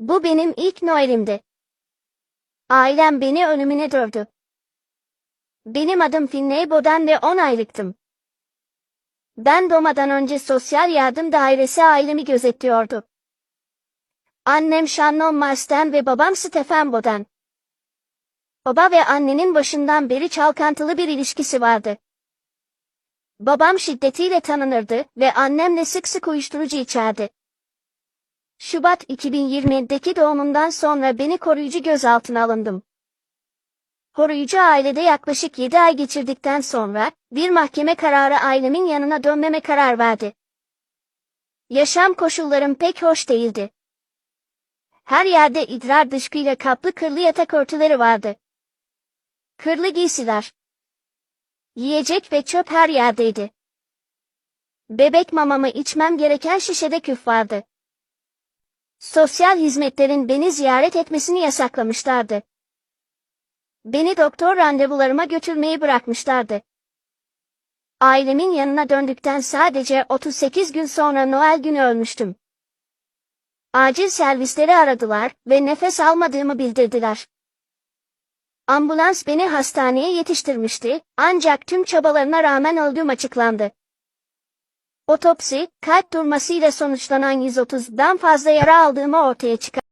Bu benim ilk Noel'imdi. Ailem beni ölümüne dövdü. Benim adım Finley Boden ve 10 aylıktım. Ben doğmadan önce sosyal yardım dairesi ailemi gözetliyordu. Annem Shannon Marsden ve babam Stephen Boden. Baba ve annenin başından beri çalkantılı bir ilişkisi vardı. Babam şiddetiyle tanınırdı ve annemle sık sık uyuşturucu içerdi. Şubat 2020'deki doğumundan sonra beni koruyucu gözaltına alındım. Koruyucu ailede yaklaşık 7 ay geçirdikten sonra bir mahkeme kararı ailemin yanına dönmeme karar verdi. Yaşam koşullarım pek hoş değildi. Her yerde idrar dışkıyla kaplı kırlı yatak örtüleri vardı. Kırlı giysiler. Yiyecek ve çöp her yerdeydi. Bebek mamamı içmem gereken şişede küf vardı. Sosyal hizmetlerin beni ziyaret etmesini yasaklamışlardı. Beni doktor randevularıma götürmeyi bırakmışlardı. Ailemin yanına döndükten sadece 38 gün sonra Noel günü ölmüştüm. Acil servisleri aradılar ve nefes almadığımı bildirdiler. Ambulans beni hastaneye yetiştirmişti, ancak tüm çabalarına rağmen öldüğüm açıklandı. Otopsi, kalp durmasıyla sonuçlanan 130'dan fazla yara aldığımı ortaya çıkardı.